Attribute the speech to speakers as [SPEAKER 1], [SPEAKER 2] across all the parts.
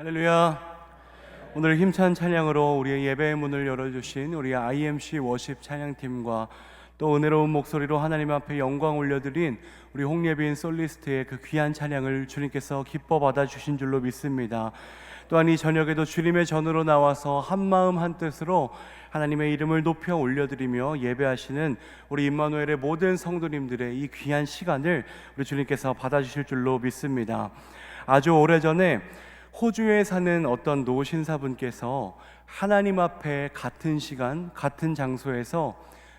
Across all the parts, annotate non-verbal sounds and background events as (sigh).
[SPEAKER 1] 할렐루야. 오늘 힘찬 찬양으로 우리의 예배의 문을 열어주신 우리 IMC 워십 찬양팀과 또 은혜로운 목소리로 하나님 앞에 영광 올려드린 우리 홍예빈 솔리스트의 그 귀한 찬양을 주님께서 기뻐 받아주신 줄로 믿습니다. 또한 이 저녁에도 주님의 전으로 나와서 한 마음 한 뜻으로 하나님의 이름을 높여 올려드리며 예배하시는 우리 임마누엘의 모든 성도님들의 이 귀한 시간을 우리 주님께서 받아주실 줄로 믿습니다. 아주 오래전에 호주에 사는 어떤 노신사분께서 하나님 앞에 같은 시간, 같은 장소에서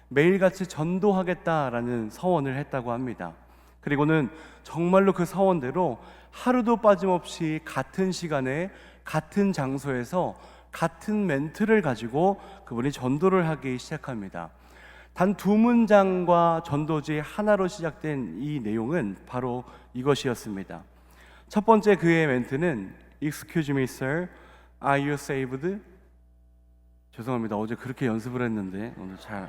[SPEAKER 1] 매일같이 전도하겠다라는 서원을 했다고 합니다. 그리고는 정말로 그 서원대로 하루도 빠짐없이 같은 시간에 같은 장소에서 같은 멘트를 가지고 그분이 전도를 하기 시작합니다. 단 두 문장과 전도지 하나로 시작된 이 내용은 바로 이것이었습니다. 첫 번째 그의 멘트는 Excuse me, sir. Are you saved? 죄송합니다. 어제 그렇게 연습을 했는데 오늘 잘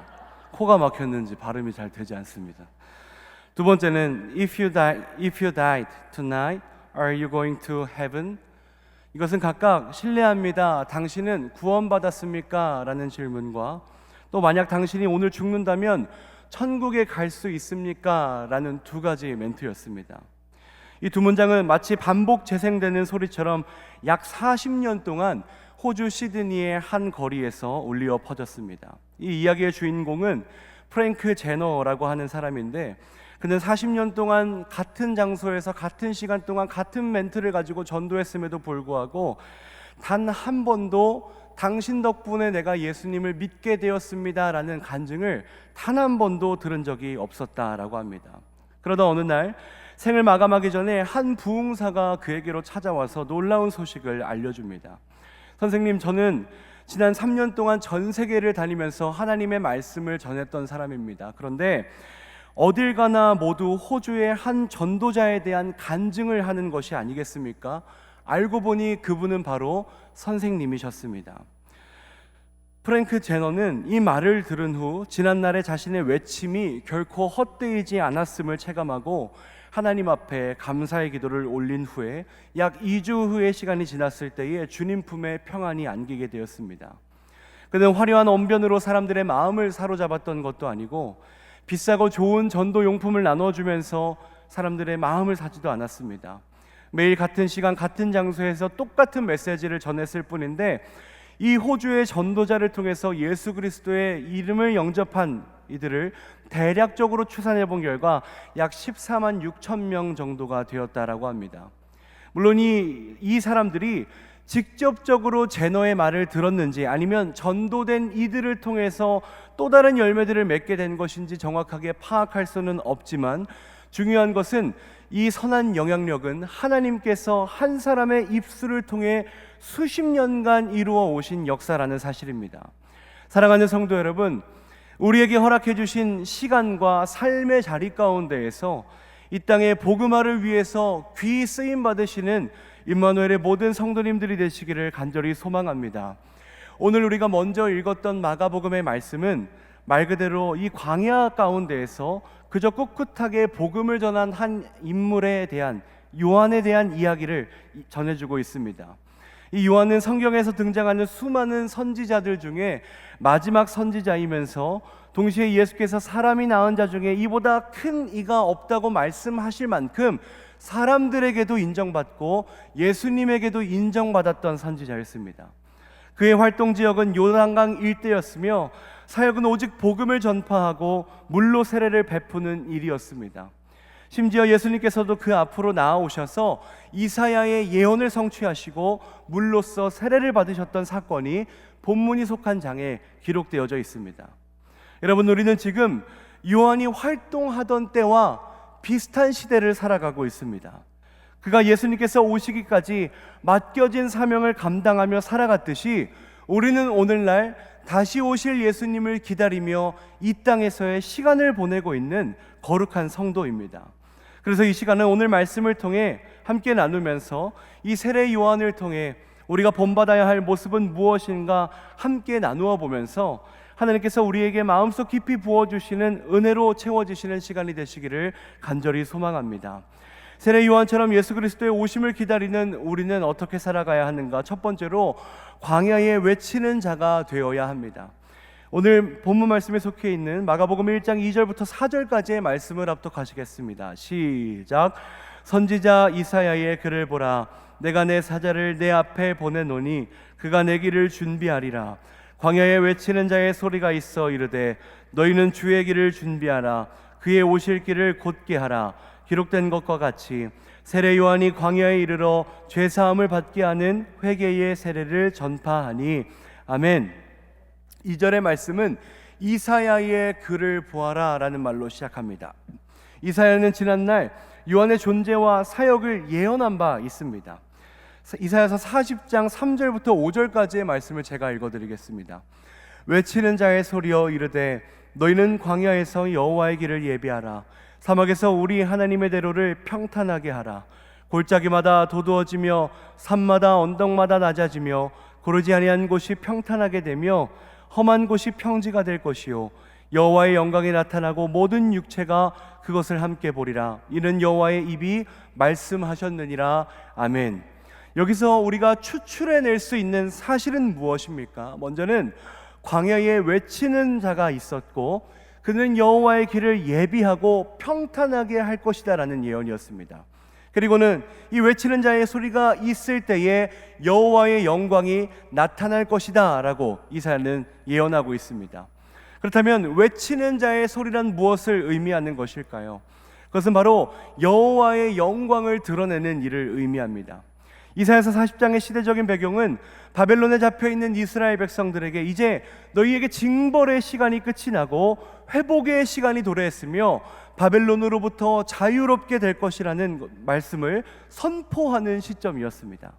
[SPEAKER 1] 코가 막혔는지 발음이 잘 되지 않습니다. 두 번째는 If you die, if you died tonight, are you going to heaven? 이것은 각각 신뢰합니다. 당신은 구원받았습니까? 라는 질문과 또 만약 당신이 오늘 죽는다면 천국에 갈 수 있습니까? 라는 두 가지 멘트였습니다. 이 두 문장은 마치 반복 재생되는 소리처럼 약 40년 동안 호주 시드니의 한 거리에서 울려 퍼졌습니다. 이 이야기의 주인공은 프랭크 제너라고 하는 사람인데 그는 40년 동안 같은 장소에서 같은 시간 동안 같은 멘트를 가지고 전도했음에도 불구하고 단 한 번도 당신 덕분에 내가 예수님을 믿게 되었습니다라는 간증을 단 한 번도 들은 적이 없었다라고 합니다. 그러다 어느 날 생을 마감하기 전에 한 부흥사가 그에게로 찾아와서 놀라운 소식을 알려줍니다. 선생님, 저는 지난 3년 동안 전 세계를 다니면서 하나님의 말씀을 전했던 사람입니다. 그런데 어딜 가나 모두 호주의 한 전도자에 대한 간증을 하는 것이 아니겠습니까? 알고 보니 그분은 바로 선생님이셨습니다. 프랭크 제너는 이 말을 들은 후 지난날의 자신의 외침이 결코 헛되이지 않았음을 체감하고 하나님 앞에 감사의 기도를 올린 후에 약 2주 후의 시간이 지났을 때에 주님 품에 평안이 안기게 되었습니다. 그는 화려한 언변으로 사람들의 마음을 사로잡았던 것도 아니고 비싸고 좋은 전도 용품을 나눠주면서 사람들의 마음을 사지도 않았습니다. 매일 같은 시간 같은 장소에서 똑같은 메시지를 전했을 뿐인데 이 호주의 전도자를 통해서 예수 그리스도의 이름을 영접한 이들을 대략적으로 추산해 본 결과 약 14만 6천 명 정도가 되었다라고 합니다. 물론 이, 이 사람들이 직접적으로 제너의 말을 들었는지 아니면 전도된 이들을 통해서 또 다른 열매들을 맺게 된 것인지 정확하게 파악할 수는 없지만 중요한 것은 이 선한 영향력은 하나님께서 한 사람의 입술을 통해 수십 년간 이루어 오신 역사라는 사실입니다. 사랑하는 성도 여러분, 우리에게 허락해 주신 시간과 삶의 자리 가운데에서 이 땅의 복음화를 위해서 귀 쓰임 받으시는 임마누엘의 모든 성도님들이 되시기를 간절히 소망합니다. 오늘 우리가 먼저 읽었던 마가복음의 말씀은 말 그대로 이 광야 가운데에서 그저 꿋꿋하게 복음을 전한 한 인물에 대한 요한에 대한 이야기를 전해주고 있습니다. 이 요한은 성경에서 등장하는 수많은 선지자들 중에 마지막 선지자이면서 동시에 예수께서 사람이 낳은 자 중에 이보다 큰 이가 없다고 말씀하실 만큼 사람들에게도 인정받고 예수님에게도 인정받았던 선지자였습니다. 그의 활동 지역은 요단강 일대였으며 사역은 오직 복음을 전파하고 물로 세례를 베푸는 일이었습니다. 심지어 예수님께서도 그 앞으로 나아오셔서 이사야의 예언을 성취하시고 물로써 세례를 받으셨던 사건이 본문이 속한 장에 기록되어져 있습니다. 여러분 우리는 지금 요한이 활동하던 때와 비슷한 시대를 살아가고 있습니다. 그가 예수님께서 오시기까지 맡겨진 사명을 감당하며 살아갔듯이 우리는 오늘날 다시 오실 예수님을 기다리며 이 땅에서의 시간을 보내고 있는 거룩한 성도입니다. 그래서 이 시간은 오늘 말씀을 통해 함께 나누면서 이 세례 요한을 통해 우리가 본받아야 할 모습은 무엇인가 함께 나누어 보면서 하나님께서 우리에게 마음속 깊이 부어 주시는 은혜로 채워 주시는 시간이 되시기를 간절히 소망합니다. 세례 요한처럼 예수 그리스도의 오심을 기다리는 우리는 어떻게 살아가야 하는가? 첫 번째로 광야에 외치는 자가 되어야 합니다. 오늘 본문 말씀에 속해 있는 마가복음 1장 2절부터 4절까지의 말씀을 합독하시겠습니다. 시작. 선지자 이사야의 글을 보라. 내가 내 사자를 내 앞에 보내노니 그가 내 길을 준비하리라. 광야에 외치는 자의 소리가 있어 이르되 너희는 주의 길을 준비하라. 그의 오실 길을 곧게 하라. 기록된 것과 같이 세례 요한이 광야에 이르러 죄 사함을 받게 하는 회개의 세례를 전파하니 아멘. 2절의 말씀은 이사야의 글을 보아라라는 말로 시작합니다. 이사야는 지난날 요한의 존재와 사역을 예언한 바 있습니다. 이사야서 40장 3절부터 5절까지의 말씀을 제가 읽어 드리겠습니다. 외치는 자의 소리여 이르되 너희는 광야에서 여호와의 길을 예비하라 사막에서 우리 하나님의 대로를 평탄하게 하라 골짜기마다 도두어지며 산마다 언덕마다 낮아지며 고르지 아니한 곳이 평탄하게 되며 험한 곳이 평지가 될 것이요 여호와의 영광이 나타나고 모든 육체가 그것을 함께 보리라 이는 여호와의 입이 말씀하셨느니라 아멘. 여기서 우리가 추출해 낼 수 있는 사실은 무엇입니까? 먼저는 광야에 외치는 자가 있었고 그는 여호와의 길을 예비하고 평탄하게 할 것이다라는 예언이었습니다. 그리고는 이 외치는 자의 소리가 있을 때에 여호와의 영광이 나타날 것이다라고 이사야는 예언하고 있습니다. 그렇다면 외치는 자의 소리란 무엇을 의미하는 것일까요? 그것은 바로 여호와의 영광을 드러내는 일을 의미합니다. 이사야서 40장의 시대적인 배경은 바벨론에 잡혀 있는 이스라엘 백성들에게 이제 너희에게 징벌의 시간이 끝이 나고 회복의 시간이 도래했으며 바벨론으로부터 자유롭게 될 것이라는 말씀을 선포하는 시점이었습니다.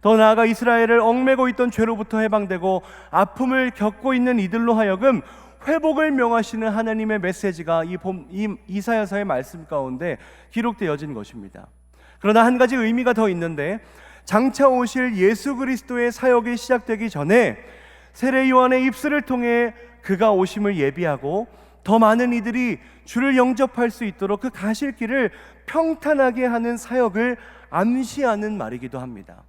[SPEAKER 1] 더 나아가 이스라엘을 얽매고 있던 죄로부터 해방되고 아픔을 겪고 있는 이들로 하여금 회복을 명하시는 하나님의 메시지가 이, 봄, 이 이사야서의 말씀 가운데 기록되어진 것입니다. 그러나 한 가지 의미가 더 있는데 장차 오실 예수 그리스도의 사역이 시작되기 전에 세례 요한의 입술을 통해 그가 오심을 예비하고 더 많은 이들이 주를 영접할 수 있도록 그 가실 길을 평탄하게 하는 사역을 암시하는 말이기도 합니다.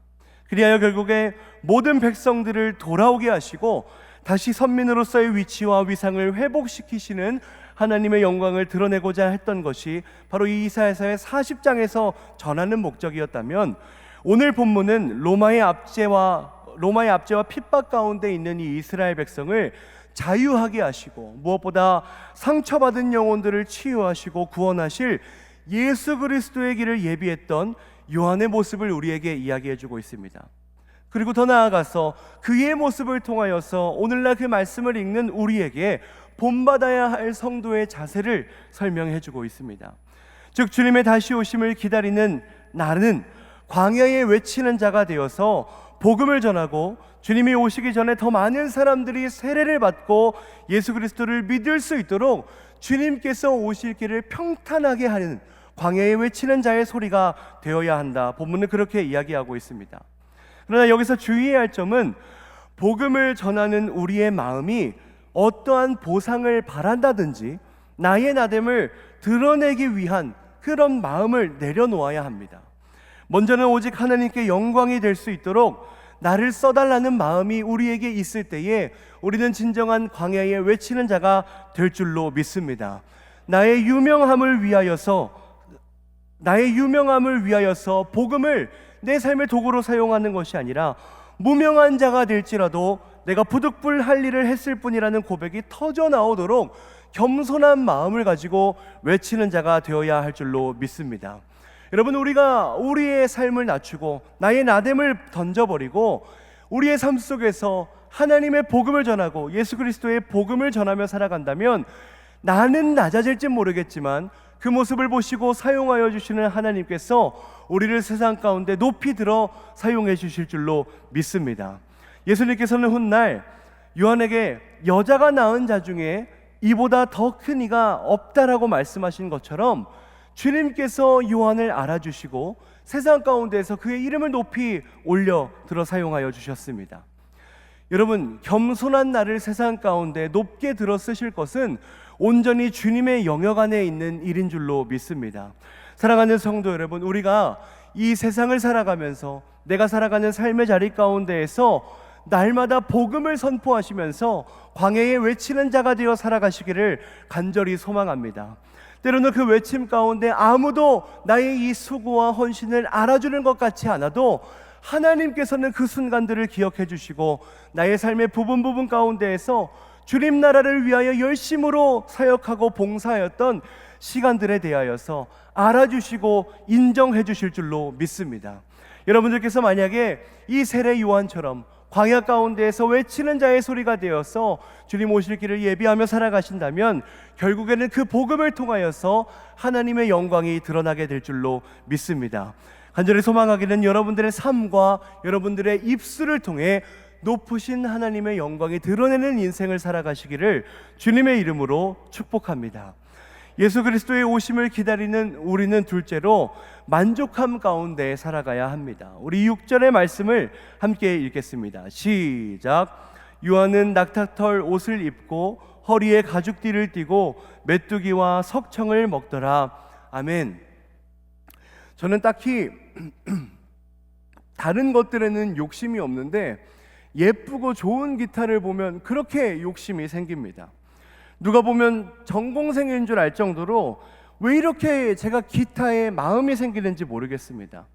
[SPEAKER 1] 그리하여 결국에 모든 백성들을 돌아오게 하시고 다시 선민으로서의 위치와 위상을 회복시키시는 하나님의 영광을 드러내고자 했던 것이 바로 이 이사야서의 40장에서 전하는 목적이었다면 오늘 본문은 로마의 압제와 로마의 압제와 핍박 가운데 있는 이 이스라엘 백성을 자유하게 하시고 무엇보다 상처받은 영혼들을 치유하시고 구원하실 예수 그리스도의 길을 예비했던 요한의 모습을 우리에게 이야기해 주고 있습니다. 그리고 더 나아가서 그의 모습을 통하여서 오늘날 그 말씀을 읽는 우리에게 본받아야 할 성도의 자세를 설명해 주고 있습니다. 즉 주님의 다시 오심을 기다리는 나는 광야에 외치는 자가 되어서 복음을 전하고 주님이 오시기 전에 더 많은 사람들이 세례를 받고 예수 그리스도를 믿을 수 있도록 주님께서 오실 길을 평탄하게 하는 광야에 외치는 자의 소리가 되어야 한다. 본문은 그렇게 이야기하고 있습니다. 그러나 여기서 주의해야 할 점은 복음을 전하는 우리의 마음이 어떠한 보상을 바란다든지 나의 나됨을 드러내기 위한 그런 마음을 내려놓아야 합니다. 먼저는 오직 하나님께 영광이 될 수 있도록 나를 써달라는 마음이 우리에게 있을 때에 우리는 진정한 광야에 외치는 자가 될 줄로 믿습니다. 나의 유명함을 위하여서 나의 유명함을 위하여서 복음을 내 삶의 도구로 사용하는 것이 아니라 무명한 자가 될지라도 내가 부득불할 일을 했을 뿐이라는 고백이 터져 나오도록 겸손한 마음을 가지고 외치는 자가 되어야 할 줄로 믿습니다. 여러분 우리가 우리의 삶을 낮추고 나의 나됨을 던져버리고 우리의 삶 속에서 하나님의 복음을 전하고 예수 그리스도의 복음을 전하며 살아간다면 나는 낮아질지 모르겠지만 그 모습을 보시고 사용하여 주시는 하나님께서 우리를 세상 가운데 높이 들어 사용해 주실 줄로 믿습니다. 예수님께서는 훗날 요한에게 여자가 낳은 자 중에 이보다 더 큰 이가 없다라고 말씀하신 것처럼 주님께서 요한을 알아주시고 세상 가운데서 그의 이름을 높이 올려 들어 사용하여 주셨습니다. 여러분, 겸손한 나를 세상 가운데 높게 들어 쓰실 것은 온전히 주님의 영역 안에 있는 일인 줄로 믿습니다. 사랑하는 성도 여러분, 우리가 이 세상을 살아가면서 내가 살아가는 삶의 자리 가운데에서 날마다 복음을 선포하시면서 광야에 외치는 자가 되어 살아가시기를 간절히 소망합니다. 때로는 그 외침 가운데 아무도 나의 이 수고와 헌신을 알아주는 것 같지 않아도 하나님께서는 그 순간들을 기억해 주시고 나의 삶의 부분 부분 가운데에서 주님 나라를 위하여 열심으로 사역하고 봉사하였던 시간들에 대하여서 알아주시고 인정해 주실 줄로 믿습니다. 여러분들께서 만약에 이 세례 요한처럼 광야 가운데에서 외치는 자의 소리가 되어서 주님 오실 길을 예비하며 살아가신다면 결국에는 그 복음을 통하여서 하나님의 영광이 드러나게 될 줄로 믿습니다. 간절히 소망하기는 여러분들의 삶과 여러분들의 입술을 통해 높으신 하나님의 영광이 드러내는 인생을 살아가시기를 주님의 이름으로 축복합니다. 예수 그리스도의 오심을 기다리는 우리는 둘째로 만족함 가운데 살아가야 합니다. 우리 6절의 말씀을 함께 읽겠습니다. 시작. 요한은 낙타털 옷을 입고 허리에 가죽띠를 띠고 메뚜기와 석청을 먹더라. 아멘. 저는 딱히 (clears throat) 다른 것들에는 욕심이 없는데 예쁘고 좋은 기타를 보면 그렇게 욕심이 생깁니다. 누가 보면 전공생인 줄 알 정도로 왜 이렇게 제가 기타에 마음이 생기는지 모르겠습니다.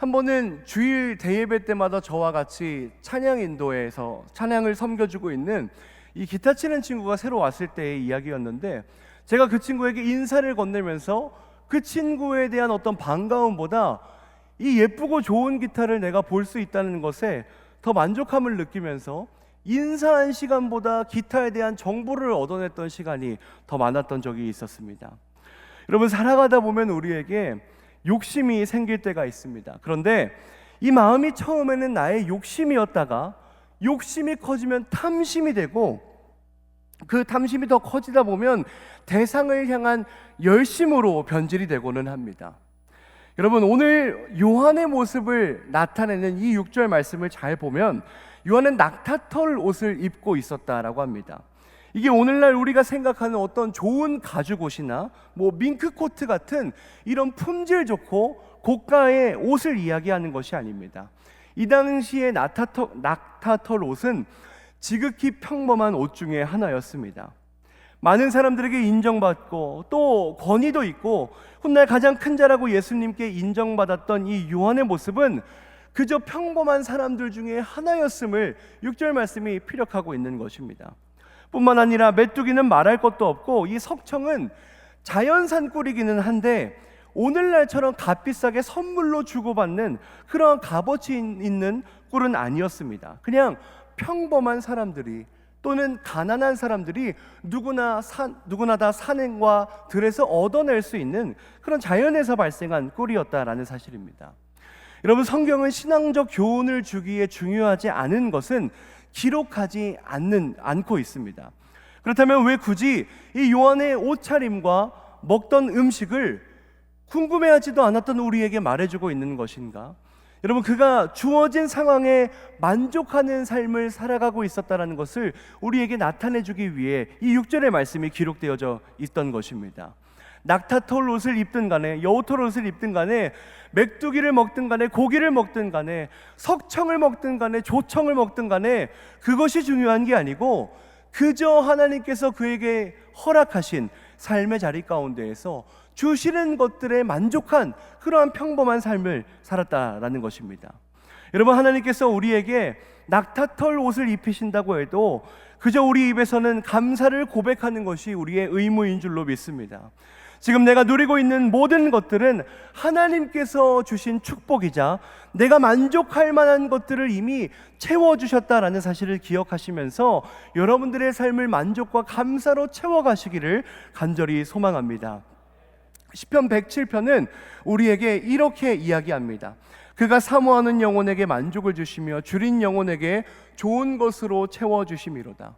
[SPEAKER 1] 한 번은 주일 대예배 때마다 저와 같이 찬양 인도에서 찬양을 섬겨주고 있는 이 기타 치는 친구가 새로 왔을 때의 이야기였는데 제가 그 친구에게 인사를 건네면서 그 친구에 대한 어떤 반가움보다 이 예쁘고 좋은 기타를 내가 볼 수 있다는 것에 더 만족함을 느끼면서 인사한 시간보다 기타에 대한 정보를 얻어냈던 시간이 더 많았던 적이 있었습니다. 여러분 살아가다 보면 우리에게 욕심이 생길 때가 있습니다. 그런데 이 마음이 처음에는 나의 욕심이었다가 욕심이 커지면 탐심이 되고 그 탐심이 더 커지다 보면 대상을 향한 열심으로 변질이 되고는 합니다. 여러분 오늘 요한의 모습을 나타내는 이 6절 말씀을 잘 보면 요한은 낙타털 옷을 입고 있었다라고 합니다. 이게 오늘날 우리가 생각하는 어떤 좋은 가죽 옷이나 뭐 밍크 코트 같은 이런 품질 좋고 고가의 옷을 이야기하는 것이 아닙니다. 이 당시에 낙타털, 낙타털 옷은 지극히 평범한 옷 중에 하나였습니다. 많은 사람들에게 인정받고 또 권위도 있고 훗날 가장 큰 자라고 예수님께 인정받았던 이 요한의 모습은 그저 평범한 사람들 중에 하나였음을 6절 말씀이 피력하고 있는 것입니다. 뿐만 아니라 메뚜기는 말할 것도 없고 이 석청은 자연산 꿀이기는 한데 오늘날처럼 값비싸게 선물로 주고받는 그런 값어치 있는 꿀은 아니었습니다. 그냥 평범한 사람들이 또는 가난한 사람들이 누구나 산, 누구나 다 산행과 들에서 얻어낼 수 있는 그런 자연에서 발생한 꿀이었다라는 사실입니다. 여러분 성경은 신앙적 교훈을 주기에 중요하지 않은 것은 기록하지 않는 않고 있습니다. 그렇다면 왜 굳이 이 요한의 옷차림과 먹던 음식을 궁금해하지도 않았던 우리에게 말해주고 있는 것인가? 여러분 그가 주어진 상황에 만족하는 삶을 살아가고 있었다라는 것을 우리에게 나타내 주기 위해 이 6절의 말씀이 기록되어져 있던 것입니다. 낙타털 옷을 입든 간에 여우털 옷을 입든 간에 맥두기를 먹든 간에 고기를 먹든 간에 석청을 먹든 간에 조청을 먹든 간에 그것이 중요한 게 아니고 그저 하나님께서 그에게 허락하신 삶의 자리 가운데에서 주시는 것들에 만족한 그러한 평범한 삶을 살았다라는 것입니다. 여러분 하나님께서 우리에게 낙타털 옷을 입히신다고 해도 그저 우리 입에서는 감사를 고백하는 것이 우리의 의무인 줄로 믿습니다. 지금 내가 누리고 있는 모든 것들은 하나님께서 주신 축복이자 내가 만족할 만한 것들을 이미 채워주셨다라는 사실을 기억하시면서 여러분들의 삶을 만족과 감사로 채워가시기를 간절히 소망합니다. 시편 107편은 우리에게 이렇게 이야기합니다. 그가 사모하는 영혼에게 만족을 주시며 줄인 영혼에게 좋은 것으로 채워 주심이로다.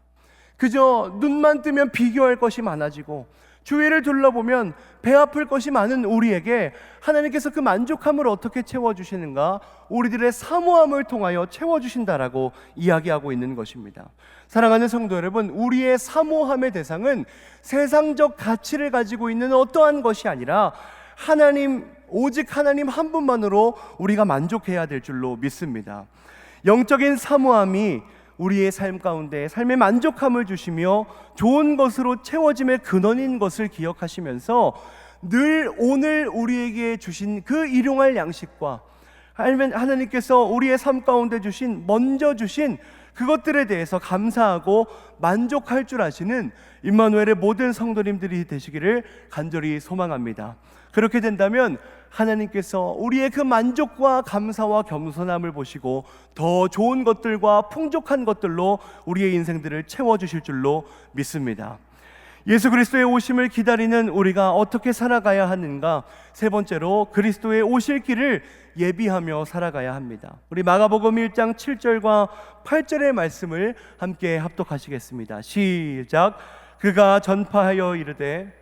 [SPEAKER 1] 그저 눈만 뜨면 비교할 것이 많아지고 주위를 둘러보면 배 아플 것이 많은 우리에게 하나님께서 그 만족함을 어떻게 채워 주시는가? 우리들의 사모함을 통하여 채워 주신다라고 이야기하고 있는 것입니다. 사랑하는 성도 여러분, 우리의 사모함의 대상은 세상적 가치를 가지고 있는 어떠한 것이 아니라
[SPEAKER 2] 하나님 오직 하나님 한 분만으로 우리가 만족해야 될 줄로 믿습니다. 영적인 사모함이 우리의 삶 가운데 삶의 만족함을 주시며 좋은 것으로 채워짐의 근원인 것을 기억하시면서 늘 오늘 우리에게 주신 그 일용할 양식과 하나님- 하나님께서 우리의 삶 가운데 주신 먼저 주신 그것들에 대해서 감사하고 만족할 줄 아시는 임마누엘의 모든 성도님들이 되시기를 간절히 소망합니다. 그렇게 된다면 하나님께서 우리의 그 만족과 감사와 겸손함을 보시고 더 좋은 것들과 풍족한 것들로 우리의 인생들을 채워 주실 줄로 믿습니다. 예수 그리스도의 오심을 기다리는 우리가 어떻게 살아가야 하는가? 세 번째로 그리스도의 오실 길을 예비하며 살아가야 합니다. 우리 마가복음 1장 7절과 8절의 말씀을 함께 합독하시겠습니다. 시작. 그가 전파하여 이르되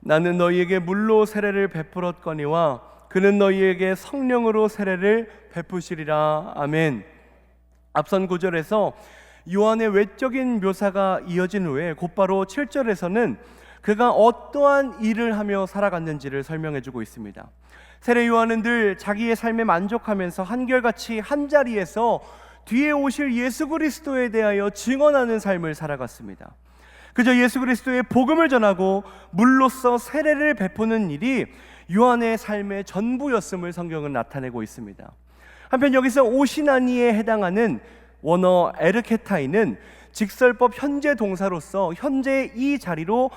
[SPEAKER 2] 나는 너희에게 물로 세례를 베풀었거니와 그는 너희에게 성령으로 세례를 베푸시리라 아멘. 앞선 구절에서 요한의 외적인 묘사가 이어진 후에 곧바로 7절에서는 그가 어떠한 일을 하며 살아갔는지를 설명해 주고 있습니다. 세례 요한은 늘 자기의 삶에 만족하면서 한결같이 한 자리에서 뒤에 오실 예수 그리스도에 대하여 증언하는 삶을 살아갔습니다. 그저 예수 그리스도의 복음을 전하고 물로써 세례를 베푸는 일이 요한의 삶의 전부였음을 성경은 나타내고 있습니다. 한편 여기서 오시나니에 해당하는 원어 에르케타이는 직설법 현재 동사로서 현재 이 자리로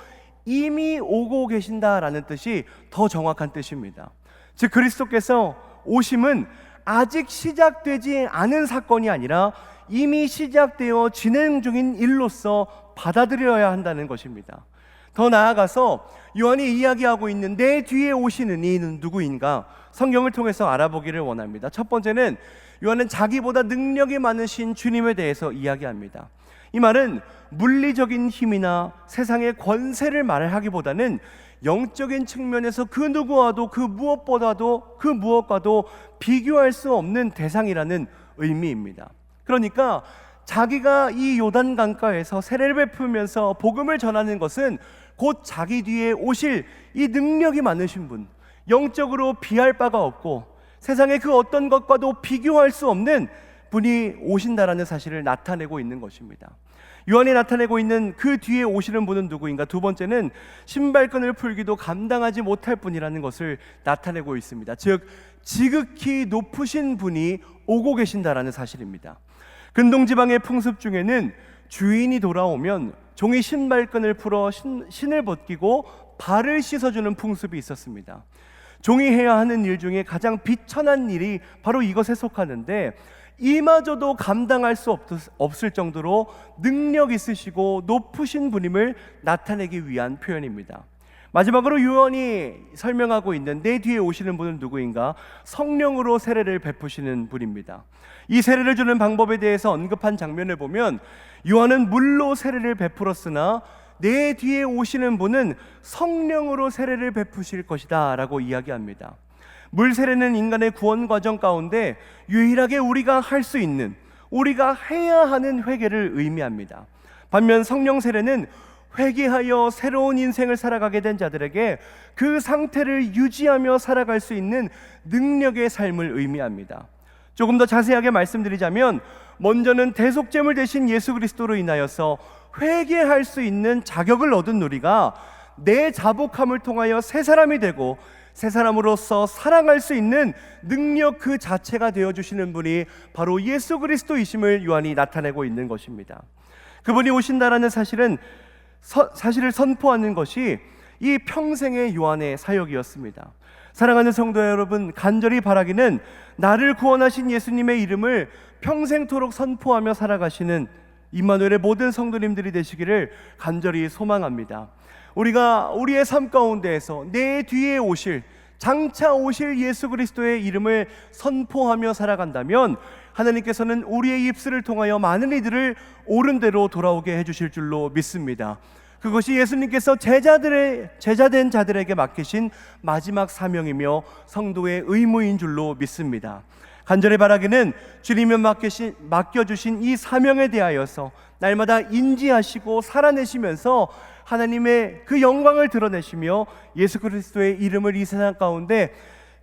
[SPEAKER 2] 이미 오고 계신다라는 뜻이 더 정확한 뜻입니다. 즉 그리스도께서 오심은 아직 시작되지 않은 사건이 아니라 이미 시작되어 진행 중인 일로서 받아들여야 한다는 것입니다. 더 나아가서 요한이 이야기하고 있는 내 뒤에 오시는 이는 누구인가? 성경을 통해서 알아보기를 원합니다. 첫 번째는 요한은 자기보다 능력이 많으신 주님에 대해서 이야기합니다. 이 말은 물리적인 힘이나 세상의 권세를 말하기보다는 영적인 측면에서 그 누구와도 그 무엇보다도 그 무엇과도 비교할 수 없는 대상이라는 의미입니다. 그러니까 자기가 이 요단 강가에서 세례를 베풀면서 복음을 전하는 것은 곧 자기 뒤에 오실 이 능력이 많으신 분, 영적으로 비할 바가 없고 세상의 그 어떤 것과도 비교할 수 없는 분이 오신다라는 사실을 나타내고 있는 것입니다. 요한이 나타내고 있는 그 뒤에 오시는 분은 누구인가? 두 번째는 신발끈을 풀기도 감당하지 못할 분이라는 것을 나타내고 있습니다. 즉 지극히 높으신 분이 오고 계신다라는 사실입니다. 근동 지방의 풍습 중에는 주인이 돌아오면 종이 신발끈을 풀어 신, 신을 벗기고 발을 씻어주는 풍습이 있었습니다. 종이 해야 하는 일 중에 가장 비천한 일이 바로 이것에 속하는데 이마저도 감당할 수 없, 없을 정도로 능력 있으시고 높으신 분임을 나타내기 위한 표현입니다. 마지막으로 요한이 설명하고 있는 내 뒤에 오시는 분은 누구인가? 성령으로 세례를 베푸시는 분입니다. 이 세례를 주는 방법에 대해서 언급한 장면을 보면 요한은 물로 세례를 베풀었으나 내 뒤에 오시는 분은 성령으로 세례를 베푸실 것이다 라고 이야기합니다. 물 세례는 인간의 구원 과정 가운데 유일하게 우리가 할 수 있는 우리가 해야 하는 회개를 의미합니다. 반면 성령 세례는 회개하여 새로운 인생을 살아가게 된 자들에게 그 상태를 유지하며 살아갈 수 있는 능력의 삶을 의미합니다. 조금 더 자세하게 말씀드리자면 먼저는 대속죄물 대신 예수 그리스도로 인하여서 회개할 수 있는 자격을 얻은 우리가 내 자복함을 통하여 새 사람이 되고 새 사람으로서 사랑할 수 있는 능력 그 자체가 되어 주시는 분이 바로 예수 그리스도이심을 요한이 나타내고 있는 것입니다. 그분이 오신다라는 사실은 서, 사실을 선포하는 것이 이 평생의 요한의 사역이었습니다. 사랑하는 성도 여러분, 간절히 바라기는 나를 구원하신 예수님의 이름을 평생토록 선포하며 살아가시는 임마누엘의 모든 성도님들이 되시기를 간절히 소망합니다. 우리가 우리의 삶 가운데에서 내 뒤에 오실 장차 오실 예수 그리스도의 이름을 선포하며 살아간다면 하나님께서는 우리의 입술을 통하여 많은 이들을 옳은 대로 돌아오게 해 주실 줄로 믿습니다. 그것이 예수님께서 제자들의 제자된 자들에게 맡기신 마지막 사명이며 성도의 의무인 줄로 믿습니다. 간절히 바라기는 주님이 맡기신, 맡겨주신 이 사명에 대하여서 날마다 인지하시고 살아내시면서 하나님의 그 영광을 드러내시며 예수 그리스도의 이름을 이 세상 가운데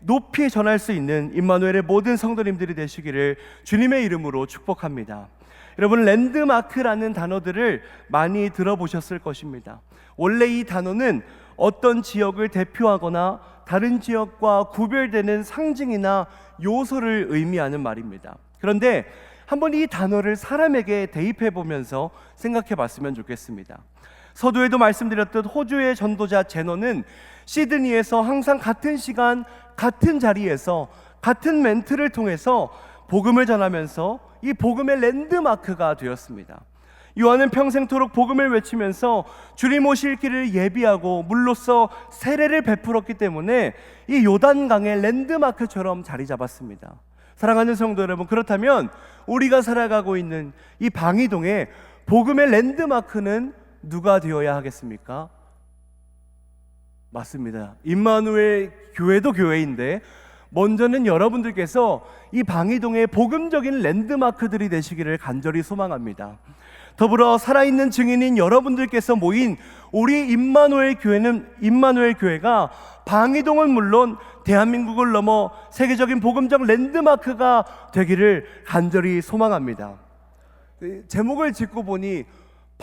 [SPEAKER 2] 높이 전할 수 있는 임마누엘의 모든 성도님들이 되시기를 주님의 이름으로 축복합니다. 여러분 랜드마크라는 단어들을 많이 들어보셨을 것입니다. 원래 이 단어는 어떤 지역을 대표하거나 다른 지역과 구별되는 상징이나 요소를 의미하는 말입니다. 그런데 한번 이 단어를 사람에게 대입해 보면서 생각해 봤으면 좋겠습니다. 서두에도 말씀드렸듯 호주의 전도자 제너는 시드니에서 항상 같은 시간 같은 자리에서 같은 멘트를 통해서 복음을 전하면서 이 복음의 랜드마크가 되었습니다. 요한은 평생토록 복음을 외치면서 주님 오실 길을 예비하고 물로써 세례를 베풀었기 때문에 이 요단강의 랜드마크처럼 자리 잡았습니다. 사랑하는 성도 여러분, 그렇다면 우리가 살아가고 있는 이 방이동의 복음의 랜드마크는 누가 되어야 하겠습니까? 맞습니다. 임마누엘 교회도 교회인데 먼저는 여러분들께서 이 방이동의 복음적인 랜드마크들이 되시기를 간절히 소망합니다. 더불어 살아있는 증인인 여러분들께서 모인 우리 임마누엘 교회는 임마누엘 교회가 방이동은 물론 대한민국을 넘어 세계적인 복음적 랜드마크가 되기를 간절히 소망합니다. 그 제목을 짓고 보니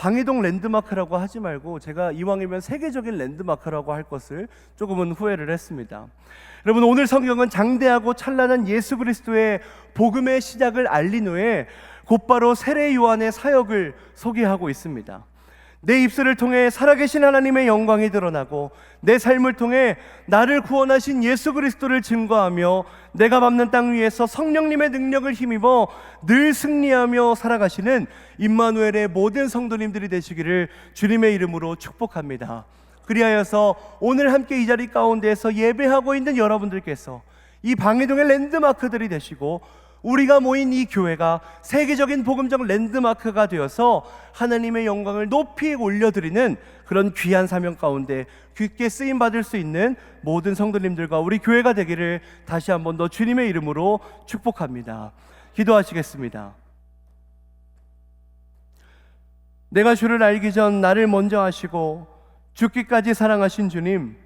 [SPEAKER 2] 방해동 랜드마크라고 하지 말고 제가 이왕이면 세계적인 랜드마크라고 할 것을 조금은 후회를 했습니다. 여러분 오늘 성경은 장대하고 찬란한 예수 그리스도의 복음의 시작을 알린 후에 곧바로 세례 요한의 사역을 소개하고 있습니다. 내 입술을 통해 살아계신 하나님의 영광이 드러나고 내 삶을 통해 나를 구원하신 예수 그리스도를 증거하며 내가 밟는 땅 위에서 성령님의 능력을 힘입어 늘 승리하며 살아가시는 임마누엘의 모든 성도님들이 되시기를 주님의 이름으로 축복합니다. 그리하여서 오늘 함께 이 자리 가운데에서 예배하고 있는 여러분들께서 이 방해동의 랜드마크들이 되시고 우리가 모인 이 교회가 세계적인 복음적 랜드마크가 되어서 하나님의 영광을 높이 올려드리는 그런 귀한 사명 가운데 깊게 쓰임 받을 수 있는 모든 성도님들과 우리 교회가 되기를 다시 한번 더 주님의 이름으로 축복합니다. 기도하시겠습니다. 내가 주를 알기 전 나를 먼저 하시고 죽기까지 사랑하신 주님,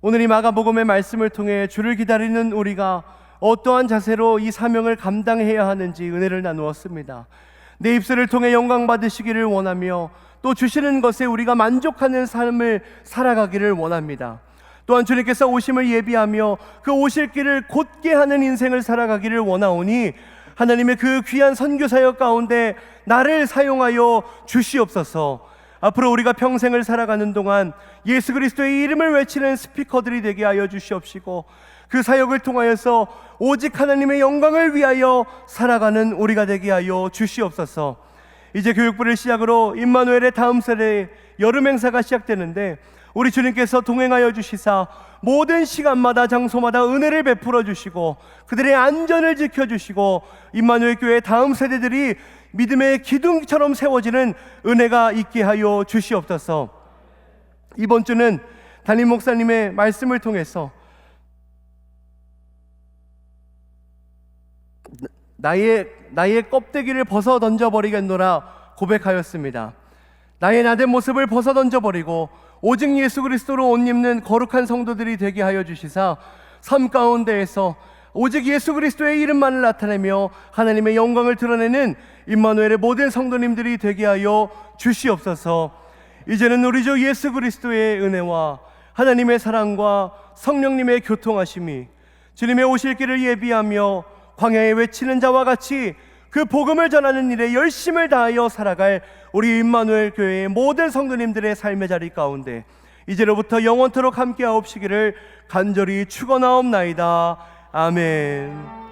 [SPEAKER 2] 오늘 이 마가복음의 말씀을 통해 주를 기다리는 우리가 어떠한 자세로 이 사명을 감당해야 하는지 은혜를 나누었습니다. 내 입술을 통해 영광 받으시기를 원하며 또 주시는 것에 우리가 만족하는 삶을 살아가기를 원합니다. 또한 주님께서 오심을 예비하며 그 오실 길을 곧게 하는 인생을 살아가기를 원하오니 하나님의 그 귀한 선교 사역 가운데 나를 사용하여 주시옵소서. 앞으로 우리가 평생을 살아가는 동안 예수 그리스도의 이름을 외치는 스피커들이 되게 하여 주시옵시고 그 사역을 통하여서 오직 하나님의 영광을 위하여 살아가는 우리가 되게 하여 주시옵소서. 이제 교육부를 시작으로 임마누엘의 다음 세대 여름 행사가 시작되는데 우리 주님께서 동행하여 주시사 모든 시간마다 장소마다 은혜를 베풀어 주시고 그들의 안전을 지켜 주시고 임마누엘 교회 다음 세대들이 믿음의 기둥처럼 세워지는 은혜가 있게 하여 주시옵소서. 이번 주는 담임 목사님의 말씀을 통해서 나의 나의 껍데기를 벗어 던져 버리겠노라 고백하였습니다. 나의 나된 모습을 벗어 던져 버리고 오직 예수 그리스도로 옷 입는 거룩한 성도들이 되게 하여 주시사 삶 가운데에서 오직 예수 그리스도의 이름만을 나타내며 하나님의 영광을 드러내는 임마누엘의 모든 성도님들이 되게 하여 주시옵소서. 이제는 우리 주 예수 그리스도의 은혜와 하나님의 사랑과 성령님의 교통하심이 주님의 오실 길을 예비하며 광야에 외치는 자와 같이 그 복음을 전하는 일에 열심을 다하여 살아갈 우리 임마누엘 교회의 모든 성도님들의 삶의 자리 가운데 이제로부터 영원토록 함께하옵시기를 간절히 축원하옵나이다. 아멘.